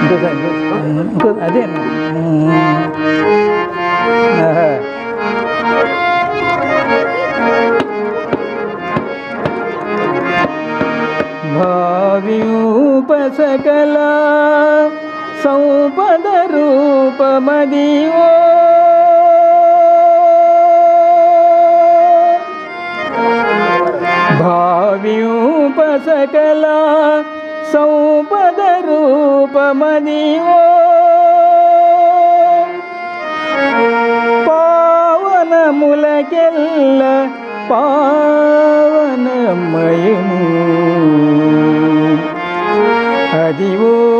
ఇంకోసారి ఇంకో అదే భావ్యూప సకల సౌపద రూపమదివో భావ్యూప సకల పావనములకెల్ల పావనమయము. అదివో అదివో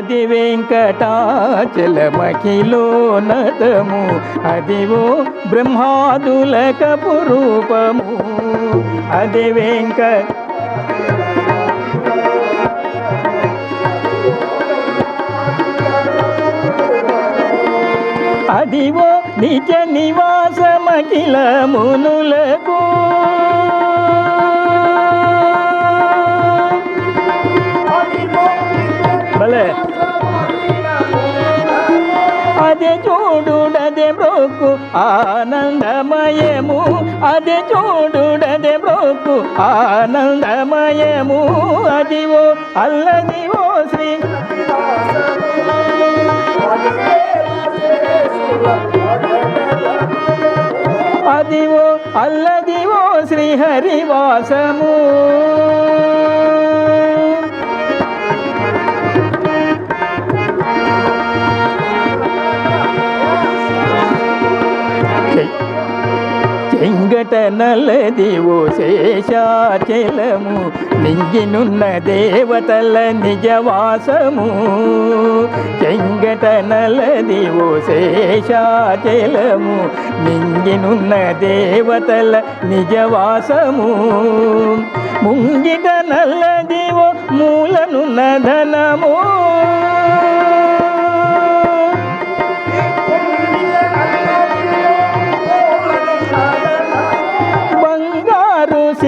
అది వెంకటాచలమఖిలో నదము అదివో బ్రహ్మాదులక పురూపము అది వెంక అదివో నిజ నివాసమఖిల మునులకు భలే. అదే చూడుడదే బ్రోకు ఆనందమయము. అదే చూడుడదే బ్రోకు ఆనందమయము. అదివో అల్లదివో శ్రీ అదివో అల్లదివో శ్రీహరివాసము నలది ఓ శేషాచలము నింగినున్న దేవతల నిజవాసము. చెంగట నలది ఓ శేషాచలము నింగినున్న దేవతల నిజవాసము. ముంగిట నల్లదివో మూలనున్న ధనము.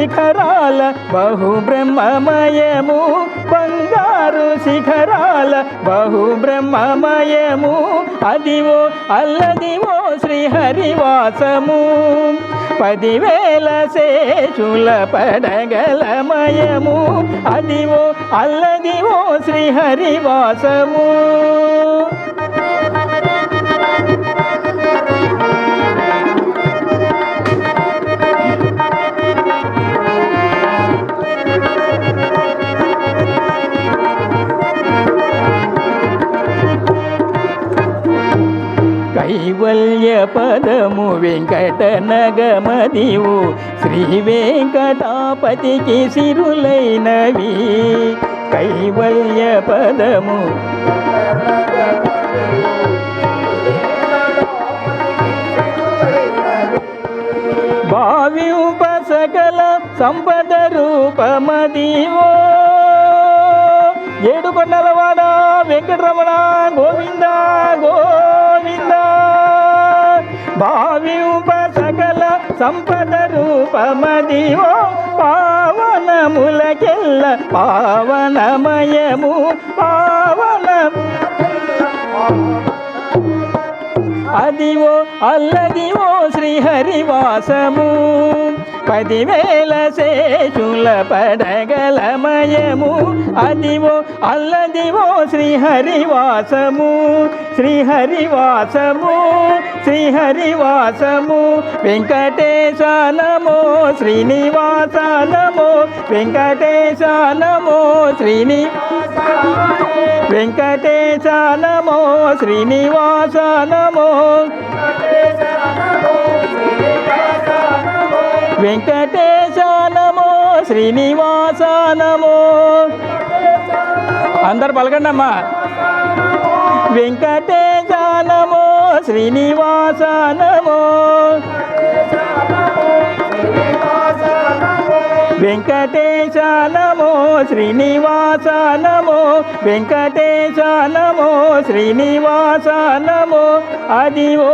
శిఖరాల బహు బ్రహ్మమయము బంగారు శిఖరాల బహు బ్రహ్మమయము అదివో అల్లదివో శ్రీహరివాసము. పదివేల శేషుల పడగలమయము. అదివో అల్లదివో శ్రీహరివాసము. పదము వెంకట నగమదివు శ్రీ వెంకటాపతికి సిరులైనవి కైవల్య పదము. భావ్యూప సకల సంపద రూపమదివో. ఏడు కొండలవాడ వెంకటరమణ గోవింద గో సంపద రూపమదివో పావనములకెల్ల పావనమయము పావన అదివో అల్లదివో శ్రీహరివాసము. పదివేల శేషుల పడగలమయము అదివో అల్లదివో శ్రీహరివాసము. శ్రీహరివాసము శ్రీహరివాసము. వెంకటేశ నమో శ్రీనివాస నమో వెంకటేశ నమో శ్రీనివాస వెంకటేశ నమో శ్రీనివాస నమో వెంకటేశ నమో శ్రీనివాస నమో అందరు పలకండి అమ్మా వెంకటేశ నమో శ్రీనివాస నమో వెంకటేశ నమో శ్రీనివాస నమో వెంకటేశ నమో శ్రీనివాస నమో అది ఓ